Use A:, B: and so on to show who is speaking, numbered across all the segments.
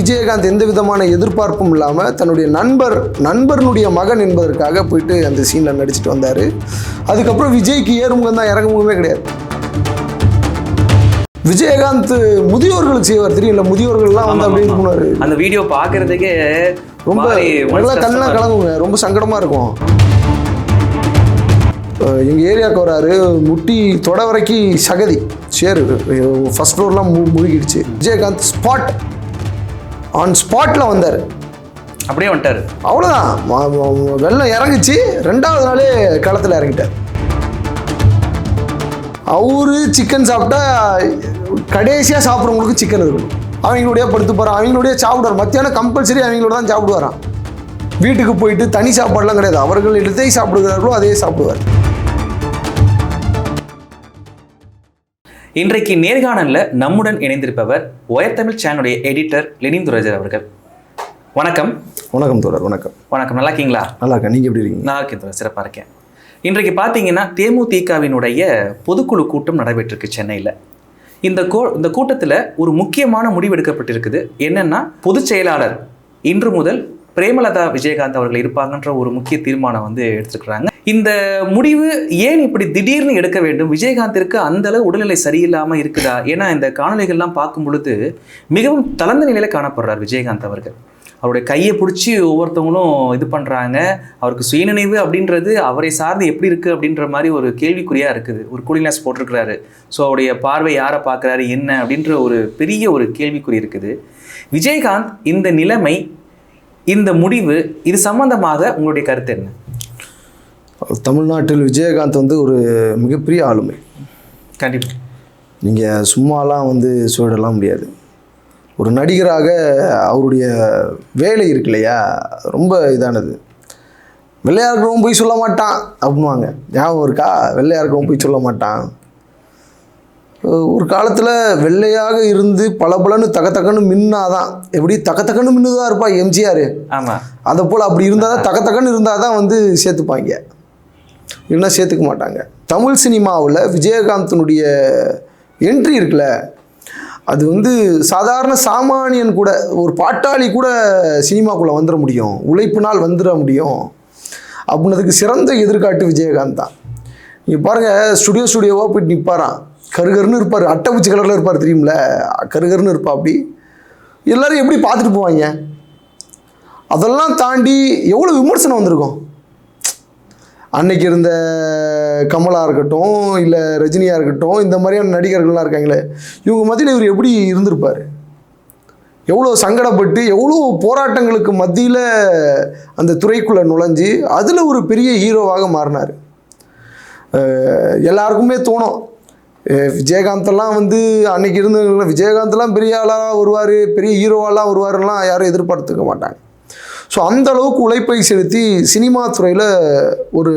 A: விஜயகாந்த் எந்த விதமான எதிர்பார்ப்பும் இல்லாமல் தன்னுடைய நண்பர் நண்பர்னுடைய மகன் என்பதற்காக போயிட்டு அந்த சீனில் நடிச்சிட்டு வந்தார். அதுக்கப்புறம் விஜய்க்கு ஏறுமுகம் தான் இறங்குமுகமே கிடையாது. விஜயகாந்த் முதியோர்களுக்கு செய்வார் தெரியல முதியோர்கள்லாம் வந்து அப்படின்னு போனார்.
B: அந்த வீடியோ பாக்குறதுக்கே
A: ரொம்ப நல்லா கண்ணெலாம். கலங்குங்க. ரொம்ப சங்கடமா இருக்கும். அஹ் எங்க ஏரியாவுக்கு வராரு. முட்டி தொட வரைக்கும் சகதி. சேரு first ஃப்ளோர்லாம் M முழுகிடுச்சு. Vijayakanth spot on ஸ்பாட்ல வந்தார்.
B: அப்படியே வந்துட்டாரு.
A: அவ்வளோதான் வெள்ளம் இறங்குச்சு. ரெண்டாவது நாளே களத்தில் இறங்கிட்டார். அவரு சிக்கன் சாப்பிட்டா கடைசியாக சாப்பிட்றவங்களுக்கு சிக்கன் இருக்கணும் அவங்களுடைய படுத்து போகிறான் அவங்களுடைய சாப்பிடுவார். மத்தியானம் கம்பல்சரி அவங்களோட தான் சாப்பிடுவாராம். வீட்டுக்கு போயிட்டு தனி சாப்பாடுலாம் கிடையாது. அவர்கள் எதை சாப்பிடுகிறார்களோ அதே சாப்பிடுவார்.
B: இன்றைக்கு நேர்காணல்ல நம்முடன் இணைந்திருப்பவர் ஒயர் தமிழ் சேனலுடைய எடிட்டர் லெனின் துரைஜர் அவர்கள். வணக்கம்.
A: வணக்கம் தோழர் வணக்கம்.
B: வணக்கம். நல்லா இருக்கீங்களா?
A: நல்லா இருக்கா நீங்கள் எப்படி இருக்கீங்க?
B: நல்லா இருக்கேன் தோழர். சிறப்பாக இருக்கேன். இன்றைக்கு பார்த்தீங்கன்னா தேமுதிகவினுடைய பொதுக்குழு கூட்டம் நடைபெற்றிருக்கு சென்னையில். இந்த கோ இந்த கூட்டத்தில் ஒரு முக்கியமான முடிவு எடுக்கப்பட்டிருக்குது. என்னன்னா பொதுச் செயலாளர் இன்று முதல் பிரேமலதா விஜயகாந்த் அவர்கள் இருப்பாங்கன்ற ஒரு முக்கிய தீர்மானம் வந்து எடுத்துக்கிறாங்க இந்த முடிவு ஏன் இப்படி திடீர்னு எடுக்க வேண்டும்? விஜயகாந்திற்கு அந்த அளவு உடல்நிலை சரியில்லாமல் இருக்குதா? ஏன்னா இந்த காணொலிகள்லாம் பார்க்கும் பொழுது மிகவும் தளர்ந்த நிலையில் காணப்படுறார் விஜயகாந்த் அவர்கள். அவருடைய கையை பிடிச்சி ஒவ்வொருத்தவங்களும் இது பண்ணுறாங்க அவருக்கு சுயநினைவு அப்படின்றது அவரை சார்ந்து எப்படி இருக்குது அப்படின்ற மாதிரி ஒரு கேள்விக்குறியாக இருக்குது. ஒரு கூலிங்லாஸ் போட்டிருக்கிறாரு. ஸோ அவருடைய பார்வை யாரை பார்க்குறாரு என்ன அப்படின்ற ஒரு பெரிய ஒரு கேள்விக்குறி இருக்குது. விஜயகாந்த் இந்த நிலைமை இந்த முடிவு இது சம்பந்தமாக உங்களுடைய கருத்து என்ன?
A: தமிழ்நாட்டில் விஜயகாந்த் வந்து ஒரு மிகப்பெரிய ஆளுமை.
B: கண்டிப்பாக
A: நீங்கள் சும்மாலாம் வந்து சொல்லிடலாம் முடியாது. ஒரு நடிகராக அவருடைய வேலை இருக்கு இல்லையா? ரொம்ப இதானது. வெள்ளையா இருக்கிறவன் போய் சொல்ல மாட்டான் அப்படின்வாங்க ஞாபகம் இருக்கா? வெள்ளையா இருக்கிறவன் போய் சொல்ல மாட்டான். ஒரு காலத்தில் வெள்ளையாக இருந்து பளபளன்னு தக தகன்னு மின்னாதான். எப்படி? தக தகன்னு மின்னுதான் இருப்பா எம்ஜிஆர்.
B: ஆமாம்
A: அதை போல் அப்படி இருந்தால் தான் தக தகன்னு இருந்தால் தான் வந்து சேர்த்துப்பாங்க. இல்லைன்னா சேர்த்துக்க மாட்டாங்க. தமிழ் சினிமாவில் விஜயகாந்தனுடைய என்ட்ரி இருக்குல்ல அது வந்து சாதாரண சாமானியன் கூட ஒரு பாட்டாளி கூட சினிமாக்குள்ளே வந்துட முடியும். உழைப்பினால் வந்துட முடியும். அப்படின்னதுக்கு சிறந்த எதிர்காட்டு விஜயகாந்த் தான். நீங்கள் பாருங்கள் ஸ்டுடியோ ஸ்டுடியோவாக போயிட்டு நிற்பாராம் கருகருன்னு இருப்பார் அட்டை பூச்சி கலரில் இருப்பார் தெரியுமில? கருகருன்னு இருப்பா அப்படி. எல்லாரும் எப்படி பார்த்துட்டு போவாங்க? அதெல்லாம் தாண்டி எவ்வளோ விமர்சனம் வந்திருக்கும்? அன்னைக்கு இருந்த கமலா இருக்கட்டும் இல்லை ரஜினியாக இருக்கட்டும் இந்த மாதிரியான நடிகர்கள்லாம் இருக்காங்களே இவங்க மத்தியில் இவர் எப்படி இருந்திருப்பார்? எவ்வளோ சங்கடப்பட்டு எவ்வளோ போராட்டங்களுக்கு மத்தியில் அந்த துறைக்குள்ளே நுழைஞ்சு அதில் ஒரு பெரிய ஹீரோவாக மாறினார். எல்லாருக்குமே தோணும். விஜயகாந்தெல்லாம் வந்து அன்னைக்கு இருந்தவங்க விஜயகாந்த்லாம் பெரிய ஆளாக வருவார் பெரிய ஹீரோவாலாம் வருவாருலாம் யாரும் எதிர்பார்த்துக்க மாட்டாங்க. ஸோ அந்த அளவுக்கு உழைப்பை செலுத்தி சினிமா துறையில் ஒரு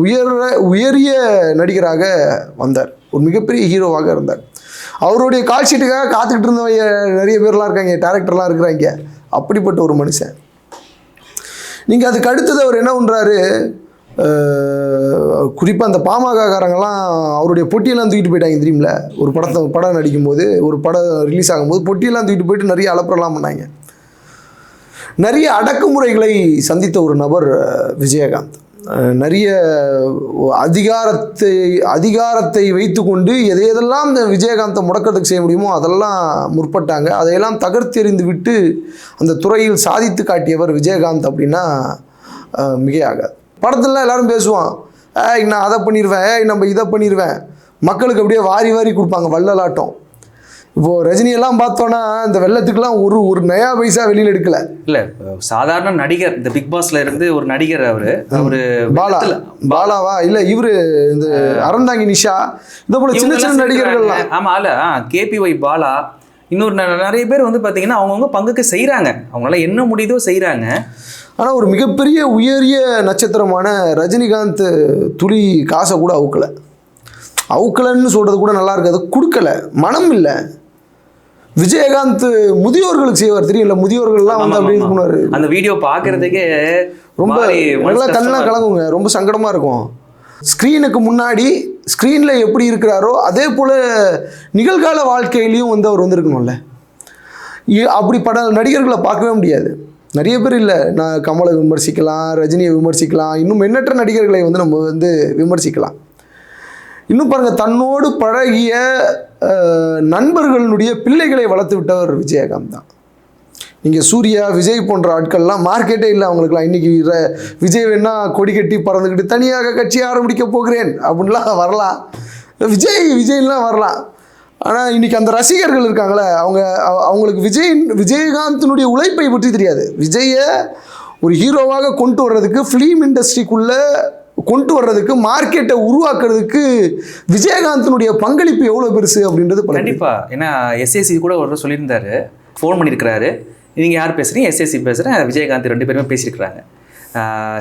A: உயர உயரிய நடிகராக வந்தார். ஒரு மிகப்பெரிய ஹீரோவாக இருந்தார். அவருடைய கால் ஷீட்டுக்காக காத்துக்கிட்டு இருந்தவங்க நிறைய பேர்லாம் இருக்காங்க டேரக்டர்லாம் இருக்கிறாங்க. அப்படிப்பட்ட ஒரு மனுஷன். நீங்கள் அதுக்கு அடுத்தது அவர் என்ன பண்ணுறாரு குறிப்பாக அந்த பாமகக்காரங்கெல்லாம் அவருடைய பொட்டியெல்லாம் தூக்கிட்டு போயிட்டாங்க தெரியுமில ஒரு படத்தை படம் நடிக்கும்போது ஒரு படம் ரிலீஸ் ஆகும்போது பொட்டியெல்லாம் தூக்கிட்டு போயிட்டு நிறைய அலப்பறலாம் பண்ணாங்க. நிறைய அடக்குமுறைகளை சந்தித்த ஒரு நபர் விஜயகாந்த். நிறைய அதிகாரத்தை அதிகாரத்தை வைத்துக்கொண்டு எதை எதெல்லாம் இந்த விஜயகாந்தை முடக்கத்துக்கு செய்ய முடியுமோ அதெல்லாம் முற்பட்டாங்க. அதையெல்லாம் தகர்த்தெறிந்து விட்டு அந்த துறையில் சாதித்து காட்டியவர் விஜயகாந்த் அப்படின்னா மிகையாகாது. படத்துலலாம் எல்லோரும் பேசுவான் ஏய் நான் அதை பண்ணிடுவேன் ஏய் நம்ம இதை பண்ணிடுவேன் மக்களுக்கு அப்படியே வாரி வாரி கொடுப்பாங்க வள்ளலாட்டம். இப்போது ரஜினியெல்லாம் பார்த்தோன்னா இந்த வெள்ளத்துக்குலாம் ஒரு ஒரு நயா பைசா வெளியில் எடுக்கல.
B: இல்ல சாதாரண நடிகர் இந்த பிக் பாஸ்ல இருந்து ஒரு நடிகர் அவரு அவரு
A: பாலா பாலாவா? இல்ல இவரு இந்த அறந்தாங்கி நிஷா இந்த போல சின்ன சின்ன நடிகர்கள்லாம்.
B: சேர்க்கிறாங்க. ஆமா அல்ல கேபிஒய் பாலா இன்னொரு நிறைய பேர் வந்து பாத்தீங்கன்னா அவங்கவுங்க பங்குக்கு செய்றாங்க. அவங்களால என்ன முடியுதோ செய்றாங்க.
A: ஆனா ஒரு மிகப்பெரிய உயரிய நட்சத்திரமான ரஜினிகாந்த் துளி காசை கூட அவுக்கல. அவுக்கலன்னு சொல்றது கூட நல்லா இருக்காது கொடுக்கல. மனம் இல்லை. விஜயகாந்த் முதியோர்களுக்கு செய்வார். தெரியல முதியோர்கள்லாம் வந்து அப்படி இது பண்ணுவாரு
B: அந்த வீடியோ பாக்குறதுக்கே
A: ரொம்ப நல்லா கண்ணெலாம். கலங்குங்க. ரொம்ப சங்கடமாக இருக்கும். ஸ்க்ரீனுக்கு முன்னாடி ஸ்க்ரீனில் எப்படி இருக்கிறாரோ அதே போல் நிகழ்கால வாழ்க்கையிலையும் வந்து அவர் வந்திருக்கணும்ல. அப்படி பட நடிகர்களை பார்க்கவே முடியாது. நிறைய பேர் இல்லை. நான் கமலை விமர்சிக்கலாம் ரஜினியை விமர்சிக்கலாம். இன்னும் எண்ணற்ற நடிகர்களை வந்து நம்ம வந்து விமர்சிக்கலாம். இன்னும் பாருங்க தன்னோடு பழகிய நண்பர்களுடைய பிள்ளைகளை வளர்த்து விட்டவர் விஜயகாந்த் தான். நீங்கள் சூர்யா விஜய் போன்ற ஆட்கள்லாம் மார்க்கெட்டே இல்லை அவங்களுக்குலாம் இன்றைக்கி விஜய் வேணா கொடி கட்டி பறந்துக்கிட்டு தனியாக கட்சி ஆரம்பிக்க போகிறேன் அப்படின்லாம் வரலாம். விஜய் விஜய்லாம் வரலாம். ஆனால் இன்றைக்கி அந்த ரசிகர்கள் இருக்காங்களே அவங்க அவ- அவங்களுக்கு விஜய் விஜயகாந்தினுடைய உழைப்பை பற்றி தெரியாது. விஜயை ஒரு ஹீரோவாக கொண்டு வர்றதுக்கு ஃபிலிம் இண்டஸ்ட்ரிக்குள்ளே கொண்டு வர்றதுக்கு மார்க்கெட்டை உருவாக்குறதுக்கு விஜயகாந்தினுடைய பங்களிப்பு எவ்வளோ பெருசு அப்படின்றது பல
B: கண்டிப்பா. ஏன்னா எஸ்எஸ்சி கூட ஒரு சொல்லியிருந்தாரு. ஃபோன் பண்ணியிருக்கிறாரு. நீங்க யார் பேசுறீங்க? எஸ்எஸ்சி பேசுறேன். விஜயகாந்த் ரெண்டு பேருமே பேசியிருக்கிறாங்க.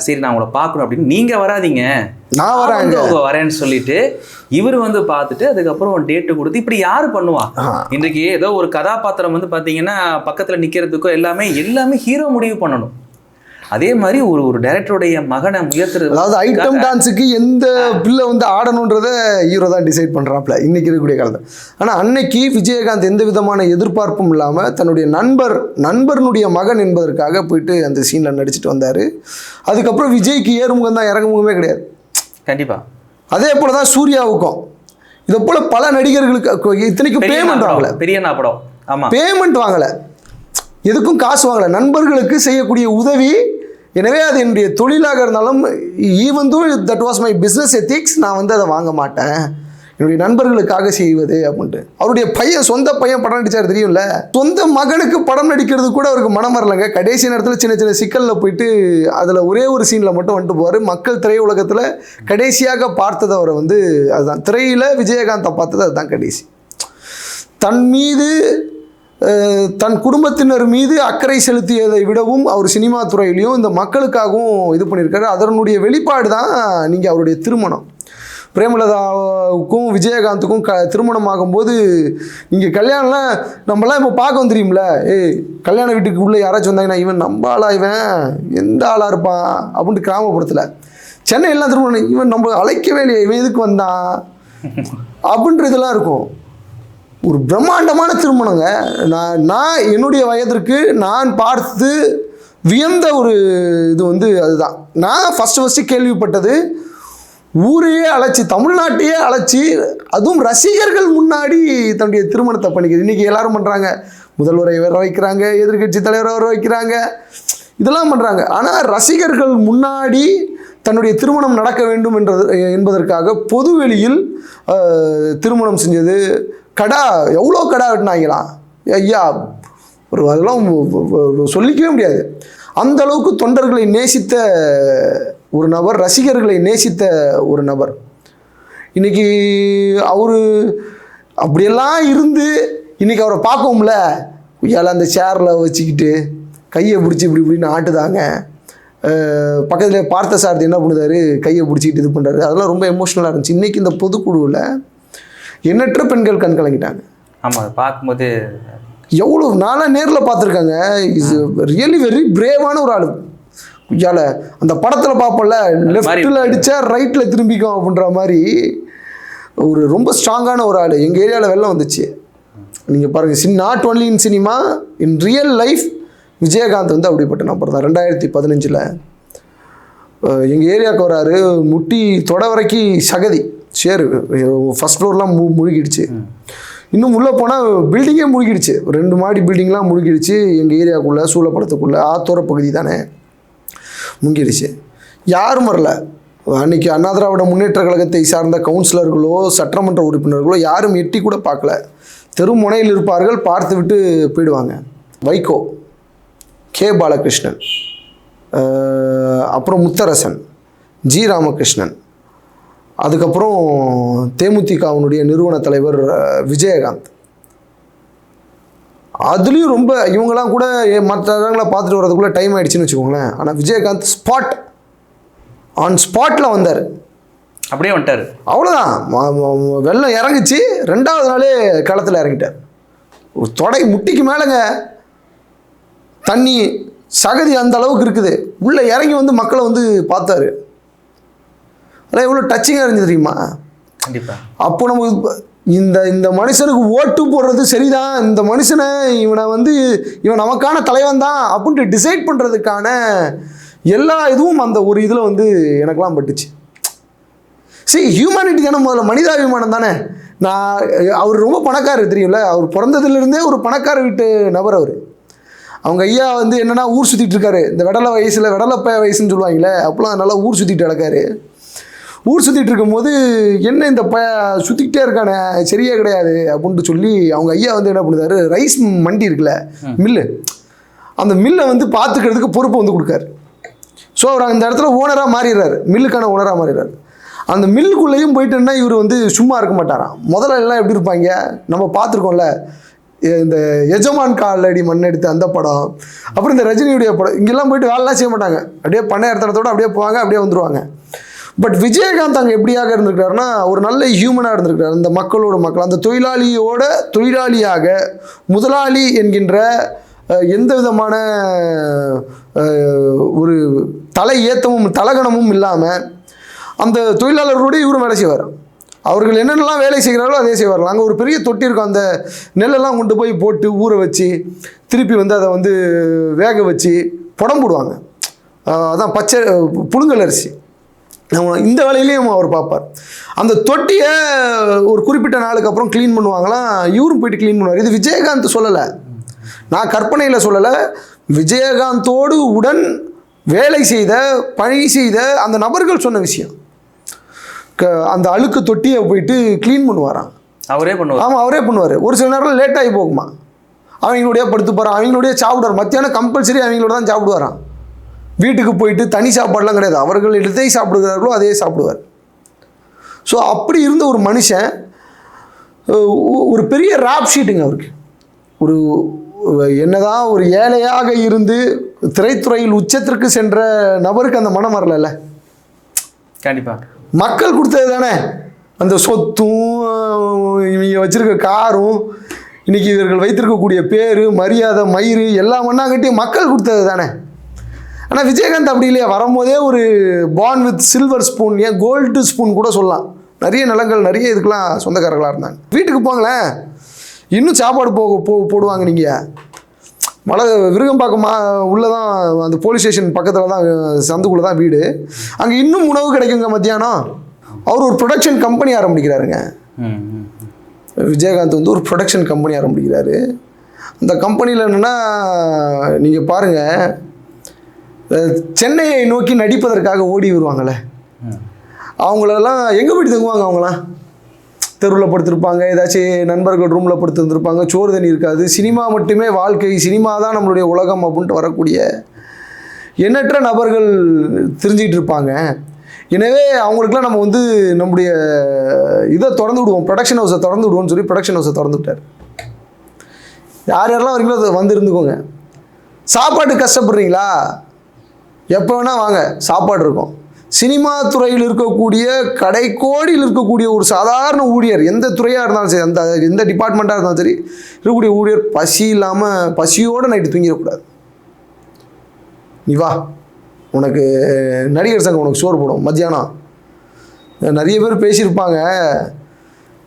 B: சரி நான் உங்களை பார்க்கணும் அப்படின்னு. நீங்க வராதீங்க.
A: நான் வரேன்
B: வந்து அவங்க வரேன்னு சொல்லிட்டு இவர் வந்து பார்த்துட்டு அதுக்கப்புறம் டேட்டு கொடுத்து இப்படி யாரு பண்ணுவா. இன்றைக்கு ஏதோ ஒரு கதாபாத்திரம் வந்து பாத்தீங்கன்னா பக்கத்துல நிக்கிறதுக்கோ எல்லாமே எல்லாமே ஹீரோ முடிவு பண்ணணும். அதே மாதிரி ஒரு ஒரு டைரக்டருடைய மகனை முயற்சி
A: அதாவது ஐட்டம் டான்ஸுக்கு எந்த பிள்ளை வந்து ஆடணுன்றத ஹீரோ தான் டிசைட் பண்ணுறாப்புல இன்னைக்கு இருக்கக்கூடிய காலத்தில். ஆனால் அன்னைக்கு விஜயகாந்த் எந்த விதமான எதிர்பார்ப்பும் இல்லாமல் தன்னுடைய நண்பர் நண்பர்னுடைய மகன் என்பதற்காக போயிட்டு அந்த சீனில் நடிச்சிட்டு வந்தார். அதுக்கப்புறம் விஜய்க்கு ஏறுமுகம் தான் இறங்குமுகமே கிடையாது.
B: கண்டிப்பா.
A: அதே போல தான் சூர்யாவுக்கும். இதை போல பல நடிகர்களுக்கு இத்தனைக்கும்
B: பெரிய
A: பேமெண்ட் வாங்கல.
B: படம் பெரிய படம். ஆமா.
A: பேமெண்ட் வாங்கலை. எதுக்கும் காசு வாங்கலை. நண்பர்களுக்கு செய்யக்கூடிய உதவி எனவே அது என்னுடைய தொழிலாக இருந்தாலும் even though that was my business ethics நான் வந்து அதை வாங்க மாட்டேன். என்னுடைய நண்பர்களுக்காக செய்வது அப்படின்ட்டு. அவருடைய பையன் சொந்த பையன் படம் நடித்தார் தெரியும்ல? சொந்த மகனுக்கு படம் நடிக்கிறது கூட அவருக்கு மனம் வரலங்க. கடைசி நேரத்தில் சின்ன சின்ன சிக்கலில் போயிட்டு அதில் ஒரே ஒரு சீனில் மட்டும் வந்துட்டு போவார். மக்கள் திரையுலகத்தில் கடைசியாக பார்த்தது அவரை வந்து அதுதான். திரையில் விஜயகாந்தை பார்த்தது அதுதான் கடைசி. தன் மீது தன் குடும்பத்தினர் மீது அக்கறை செலுத்தியதை விடவும் அவர் சினிமா துறையிலையும் இந்த மக்களுக்காகவும் இது பண்ணியிருக்காரு. அதனுடைய வெளிப்பாடு தான் நீங்கள் அவருடைய திருமணம். பிரேமலதாவுக்கும் விஜயகாந்துக்கும் க திருமணம் ஆகும்போது இங்கே கல்யாணம்லாம் நம்மலாம் இப்போ பார்க்க தெரியும்ல ஏய் கல்யாண வீட்டுக்கு உள்ளே யாராச்சும் வந்தாங்கன்னா இவன் நம்ம ஆளா இவன்? எந்த ஆளாக இருப்பான்? அப்படின்ட்டு கிராமப்புறத்தில். சென்னையெல்லாம் திருமணம் இவன் நம்ம அழைக்கவே இல்லையே இவன் எதுக்கு வந்தான்? அப்படின்றதெல்லாம் இருக்கும். ஒரு பிரம்மாண்டமான திருமணங்க. நான் நான் என்னுடைய வயதிற்கு நான் பார்த்து வியந்த ஒரு இது வந்து அதுதான். நான் ஃபஸ்ட்டு ஃபஸ்ட்டு கேள்விப்பட்டது ஊரையே அழைச்சி தமிழ்நாட்டையே அழைச்சி அதுவும் ரசிகர்கள் முன்னாடி தன்னுடைய திருமணத்தை பண்ணிக்கிறது இன்றைக்கி எல்லோரும் பண்ணுறாங்க முதல்வரை வர வைக்கிறாங்க எதிர்க்கட்சி தலைவரை வர வைக்கிறாங்க. இதெல்லாம் பண்ணுறாங்க ஆனால் ரசிகர்கள் முன்னாடி தன்னுடைய திருமணம் நடக்க வேண்டும் என்றது என்பதற்காக பொதுவெளியில் திருமணம் செஞ்சது. கடா எவ்வளோ கடா வெட்டினாங்களாம் ஐயா ஒரு அதெல்லாம் சொல்லிக்கவே முடியாது. அந்த அளவுக்கு தொண்டர்களை நேசித்த ஒரு நபர் ரசிகர்களை நேசித்த ஒரு நபர். இன்னைக்கு அவர் அப்படியெல்லாம் இருந்து இன்னைக்கு அவரை பார்க்கவும்ல உய்யால அந்த சேரில் வச்சுக்கிட்டு கையை பிடிச்சி இப்படி இப்படின்னு ஆட்டுதாங்க. பக்கத்தில் பார்த்த சாரதி என்ன பண்ணுதாரு? கையை பிடிச்சிக்கிட்டு இது பண்ணுறாரு அதெல்லாம் ரொம்ப எமோஷ்னலாக இருந்துச்சு. இன்றைக்கி இந்த பொதுக்குழுவில் எண்ணற்ற பெண்கள் கண் கலங்கிட்டாங்க.
B: ஆமா அதை பார்க்கும்போது
A: எவ்வளோ நான்லாம் நேரில் பார்த்துருக்காங்க. இஸ் ரியலி வெரி பிரேவான ஒரு ஆளு. ஐயால அந்த படத்தில் பார்ப்போம்ல லெஃப்ட்டில் அடித்தா ரைட்டில் திரும்பிக்கும் அப்படின்ற மாதிரி ஒரு ரொம்ப ஸ்ட்ராங்கான ஒரு ஆள். எங்கள் ஏரியாவில் வெள்ளம் வந்துச்சு. நீங்கள் பாருங்கள் சின் not only in cinema in real life Vijayakanth வந்து அப்படிப்பட்ட நபர் தான். ரெண்டாயிரத்தி பதினஞ்சில் எங்கள் ஏரியாவுக்கு வராரு முட்டி தொட வரைக்கும் சகதி. சேரு ஃபஸ்ட் ஃப்ளோர்லாம் மு முழுகிடுச்சு. இன்னும் உள்ளே போனால் பில்டிங்கே முழுகிடுச்சு. ரெண்டு மாடி பில்டிங்லாம் முழுகிடுச்சு. எங்கள் ஏரியாவுக்குள்ளே சூழப்படத்துக்குள்ளே ஆத்தோர பகுதி தானே. முங்கிடுச்சு. யாரும் வரல. அன்னைக்கு அண்ணா திராவிட முன்னேற்ற கழகத்தை சார்ந்த கவுன்சிலர்களோ சட்டமன்ற உறுப்பினர்களோ யாரும் எட்டி கூட பார்க்கல. தெருமுனையில் இருப்பார்கள் பார்த்து விட்டு போயிடுவாங்க. வைகோ கே. பாலகிருஷ்ணன் அப்புறம் முத்தரசன் ஜி. ராமகிருஷ்ணன். அதுக்கப்புறம் தேமுதிகவினுடைய நிறுவன தலைவர் விஜயகாந்த். அதுலேயும் ரொம்ப இவங்கெல்லாம் கூட மற்றவங்களை பார்த்துட்டு வரதுக்குள்ளே டைம் ஆயிடுச்சுன்னு வச்சுக்கோங்களேன். ஆனால் விஜயகாந்த் ஸ்பாட் ஆன் ஸ்பாட்டில் வந்தார்.
B: அப்படியே வந்துட்டாரு.
A: அவ்வளோதான் வெள்ளம் இறங்குச்சு. ரெண்டாவது நாளே களத்தில் இறங்கிட்டார். ஒரு தொடை முட்டிக்கு மேலேங்க தண்ணி சகதி அந்த அளவுக்கு இருக்குது. உள்ளே இறங்கி வந்து மக்களை வந்து பார்த்தாரு. அதெல்லாம் எவ்வளோ டச்சிங்காக இருந்துச்சு தெரியுமா? அப்போ நம்ம இந்த இந்த மனுஷனுக்கு ஓட்டு போடுறது சரிதான். இந்த மனுஷனை இவனை வந்து இவன் நமக்கான தலைவன் தான் அப்படின்ட்டு டிசைட் பண்ணுறதுக்கான எல்லா இதுவும் அந்த ஒரு இதில் வந்து எனக்கெல்லாம் பட்டுச்சு. சரி ஹியூமனிட்டி தானே முதல்ல. மனிதாபிமானம் தானே. நான் அவர் ரொம்ப பணக்காரர் தெரியும்ல. அவர் பிறந்ததுலேருந்தே ஒரு பணக்கார வீட்டு நபர் அவர். அவங்க ஐயா வந்து என்னன்னா ஊர் சுற்றிட்டு இருக்காரு. இந்த வெடலை வயசில் வெடலப்ப வயசுன்னு சொல்லுவாங்களே அப்போலாம் நல்லா ஊர் சுற்றிட்டு கிடக்காரு. ஊர் சுற்றிட்டு இருக்கும்போது என்ன இந்த ப சுற்றிக்கிட்டே இருக்கானே சரியே கிடையாது அப்படின்ட்டு சொல்லி அவங்க ஐயா வந்து என்ன பண்ணுறாரு ரைஸ் மண்டி இருக்குல்ல மில்லு. அந்த மில்லை வந்து பார்த்துக்கிறதுக்கு பொறுப்பு வந்து கொடுக்காரு. ஸோ அவர் அந்த இடத்துல ஓனராக மாறிடுறாரு மில்லுக்கான ஓனராக மாறிடுறாரு. அந்த மில்லுக்குள்ளேயும் போயிட்டுன்னா இவர் வந்து சும்மா இருக்க மாட்டாராம் முதல்ல எல்லாம் எப்படி இருப்பாங்க? நம்ம பார்த்துருக்கோம்ல இந்த எஜமான் காலடி மண்ணெடுத்து அந்த படம் அப்புறம் இந்த ரஜினியுடைய படம் இங்கெல்லாம் போயிட்டு வேலைலாம் செய்ய மாட்டாங்க. அப்படியே பண்ண இடத்தோட அப்படியே போவாங்க அப்படியே வந்துருவாங்க. பட் விஜயகாந்த் அங்கே எப்படியாக இருந்திருக்கிறாருன்னா ஒரு நல்ல ஹியூமனாக இருந்திருக்காரு அந்த மக்களோட மக்கள். அந்த தொழிலாளியோட தொழிலாளியாக முதலாளி என்கின்ற எந்த விதமான ஒரு தலை ஏத்தமும் தலகணமும் இல்லாமல் அந்த தொழிலாளர்களோட இவரும் வேலை செய்வார். அவர்கள் என்னென்னலாம் வேலை செய்கிறார்களோ அதே செய்வார்கள். அங்கே ஒரு பெரிய தொட்டி இருக்கும். அந்த நெல்லெல்லாம் கொண்டு போய் போட்டு ஊற வச்சு திருப்பி வந்து அதை வந்து வேக வச்சு புடம் போடுவாங்க. அதான் பச்சை புழுங்கல் அரிசி. இந்த வேலையிலையும் அவர் பார்ப்பார். அந்த தொட்டியை ஒரு குறிப்பிட்ட நாளுக்கு அப்புறம் க்ளீன் பண்ணுவாங்களாம் இவரும் போயிட்டு க்ளீன் பண்ணுவார். இது விஜயகாந்த் சொல்லலை. நான் கற்பனையில் சொல்லலை. விஜயகாந்தோடு உடன் வேலை செய்த பணி செய்த அந்த நபர்கள் சொன்ன விஷயம். க அந்த அழுக்கு தொட்டியை போயிட்டு க்ளீன் பண்ணுவாராம்.
B: அவரே பண்ணுவார்.
A: ஆமாம் அவரே பண்ணுவார். ஒரு சில நேரம் லேட் ஆகி போகுமா அவங்களுடைய படுத்து போகிறான் அவங்களுடைய சாப்பிடுவார். மத்தியானம் கம்பல்சரி அவங்களோட தான் சாப்பிடுவாராம். வீட்டுக்கு போயிட்டு தனி சாப்பாடுலாம் கிடையாது. அவர்கள் எதை சாப்பிடுகிறார்களோ அதே சாப்பிடுவார். ஸோ அப்படி இருந்த ஒரு மனுஷன் ஒரு பெரிய ராப் ஷீட்டுங்க அவருக்கு. ஒரு என்னதான் ஒரு ஏழையாக இருந்து திரைத்துறையில் உச்சத்திற்கு சென்ற நபருக்கு அந்த மனம் வரல
B: கண்டிப்பா.
A: மக்கள் கொடுத்தது தானே. அந்த சொத்தும் இவங்க வச்சிருக்க காரும் இன்னைக்கு இவர்கள் வைத்திருக்கக்கூடிய பேர் மரியாதை மயிறு எல்லாம் மண்ணாங்கட்டியும் மக்கள் கொடுத்தது தானே. ஆனால் விஜயகாந்த் அப்படி இல்லையா? வரும்போதே ஒரு பான் வித் சில்வர் ஸ்பூன் ஏன் கோல்டு ஸ்பூன் கூட சொல்லலாம். நிறைய நிலங்கள் நிறைய இதுக்கெல்லாம் சொந்தக்காரர்களாக இருந்தாங்க. வீட்டுக்கு போங்களேன். இன்னும் சாப்பாடு போக போ போடுவாங்க நீங்கள் மலை விருகம்பாக்கம் மா உள்ளே தான் அந்த போலீஸ் ஸ்டேஷன் பக்கத்தில் தான் சந்துக்குள்ளே தான் வீடு. அங்கே இன்னும் உணவு கிடைக்குங்க மத்தியானம். அவர் ஒரு ப்ரொடக்ஷன் கம்பெனி ஆரம்பிக்கிறாருங்க. விஜயகாந்த் வந்து ஒரு ப்ரொடக்ஷன் கம்பெனி ஆரம்பிக்கிறாரு. அந்த கம்பெனியில் என்னென்னா நீங்கள் பாருங்கள் சென்னையை நோக்கி நடிப்பதற்காக ஓடி
B: வருவாங்கள.
A: அவங்களெல்லாம் எங்கே போயிட்டு தங்குவாங்க அவங்களாம் தெருவில் படுத்திருப்பாங்க ஏதாச்சும் நண்பர்கள் ரூமில் படுத்திருந்திருப்பாங்க சோறு தண்ணி இருக்காது சினிமா மட்டுமே வாழ்க்கை சினிமா தான் நம்மளுடைய உலகம் அப்படின்ட்டு வரக்கூடிய எண்ணற்ற நபர்கள் தெரிஞ்சிக்கிட்டு இருப்பாங்க. எனவே அவங்களுக்குலாம் நம்ம வந்து நம்முடைய இதை திறந்து விடுவோம் ப்ரொடக்ஷன் ஹவுஸை திறந்து விடுவோம்னு சொல்லி ப்ரொடக்ஷன் ஹவுஸை திறந்து விட்டார் யார் யாரெல்லாம் வரீங்களோ அதை வந்து இருந்துக்கோங்க. சாப்பாடு கஷ்டப்படுறீங்களா? எப்போ வேணால் வாங்க சாப்பாடு இருக்கும். சினிமா துறையில் இருக்கக்கூடிய கடைக்கோடியில் இருக்கக்கூடிய ஒரு சாதாரண ஊழியர் எந்த துறையாக இருந்தாலும் சரி அந்த எந்த டிபார்ட்மெண்ட்டாக இருந்தாலும் சரி இருக்கக்கூடிய ஊழியர் பசி இல்லாமல் பசியோடு நைட்டு தூங்கிடக்கூடாது. நீ வா. உனக்கு நடிகர் சங்கம் உனக்கு சோறு போடும். மத்தியானம். நிறைய பேர் பேசியிருப்பாங்க.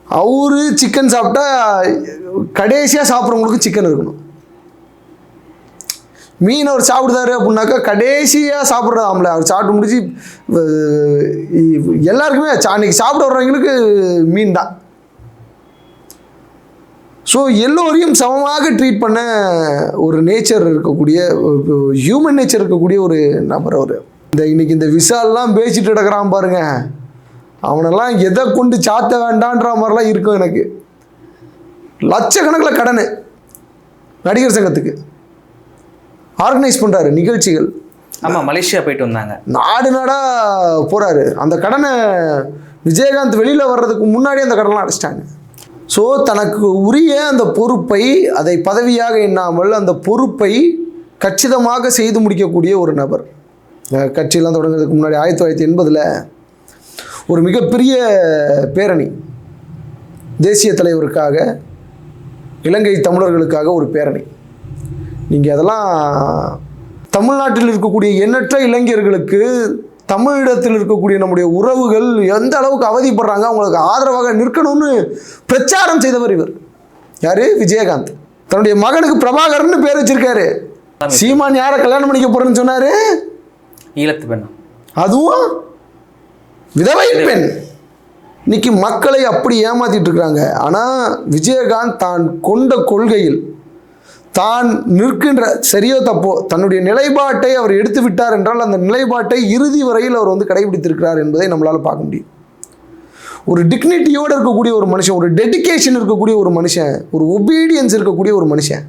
A: அவரு சிக்கன் சாப்பிட்டா கடைசியாக சாப்பிட்றவங்களுக்கு சிக்கன் இருக்கணும். மீன் அவர் சாப்பிடுதாரு அப்படின்னாக்கா கடைசியாக சாப்பிட்றதாம்ல. அவர் சாப்பிட்டு முடிச்சு எல்லாருக்குமே சா- அன்னைக்கு சாப்பிட வர்றவங்களுக்கு மீன் தான். ஸோ எல்லோரையும் சமமாக ட்ரீட் பண்ண ஒரு நேச்சர் இருக்கக்கூடிய ஹியூமன் நேச்சர் இருக்கக்கூடிய ஒரு நபர் அவர். இந்த இன்னைக்கு இந்த விசாலெலாம் பேசிட்டு கிடக்கிறான் பாருங்க. அவனெல்லாம் எதை கொண்டு சாத்த வேண்டான்ற மாதிரிலாம் இருக்கும் எனக்கு. லட்சக்கணக்கில் கடன். நடிகர் சங்கத்துக்கு. ஆர்கனைஸ் பண்ணுறாரு நிகழ்ச்சிகள்.
B: ஆமா மலேசியா போயிட்டு வந்தாங்க.
A: நாடு நாடாக போகிறாரு அந்த கடனை விஜயகாந்த் வெளியில் வர்றதுக்கு முன்னாடி அந்த கடன்லாம் அடைச்சிட்டாங்க. ஸோ தனக்கு உரிய அந்த பொறுப்பை அதை பதவியாக எண்ணாமல் அந்த பொறுப்பை கச்சிதமாக செய்து முடிக்கக்கூடிய ஒரு நபர். கட்சியெல்லாம் தொடங்குறதுக்கு முன்னாடி ஆயிரத்தி தொள்ளாயிரத்தி எண்பதில் ஒரு மிகப்பெரிய பேரணி தேசிய தலைவருக்காக இலங்கை தமிழர்களுக்காக ஒரு பேரணி. நீங்கள் அதெல்லாம் தமிழ்நாட்டில் இருக்கக்கூடிய எண்ணற்ற இளைஞர்களுக்கு தமிழிடத்தில் இருக்கக்கூடிய நம்முடைய உறவுகள் எந்த அளவுக்கு அவதிப்படுறாங்க அவங்களுக்கு ஆதரவாக நிற்கணும்னு பிரச்சாரம் செய்தவர் இவர். யாரு? விஜயகாந்த். தன்னுடைய மகனுக்கு பிரபாகரன் பேர் வச்சிருக்காரு. சீமான் யாரை கல்யாணம் பண்ணிக்க போறேன்னு சொன்னாரு?
B: ஈழத்து பெண்ணா.
A: அதுவும் விதவை. பெண். இன்னைக்கு மக்களை அப்படி ஏமாத்திட்டு இருக்கிறாங்க ஆனால் விஜயகாந்த் தான் கொண்ட கொள்கையில் தான் நிற்கின்ற சரியோ தப்போ தன்னுடைய நிலைப்பாட்டை அவர் எடுத்து விட்டார் என்றால் அந்த நிலைப்பாட்டை இறுதி வரையில் அவர் வந்து கடைபிடித்திருக்கிறார் என்பதை நம்மளால் பார்க்க முடியும். ஒரு டிக்னிட்டியோடு இருக்கக்கூடிய ஒரு மனுஷன் ஒரு டெடிகேஷன் இருக்கக்கூடிய ஒரு மனுஷன் ஒரு ஒபீடியன்ஸ் இருக்கக்கூடிய ஒரு மனுஷன்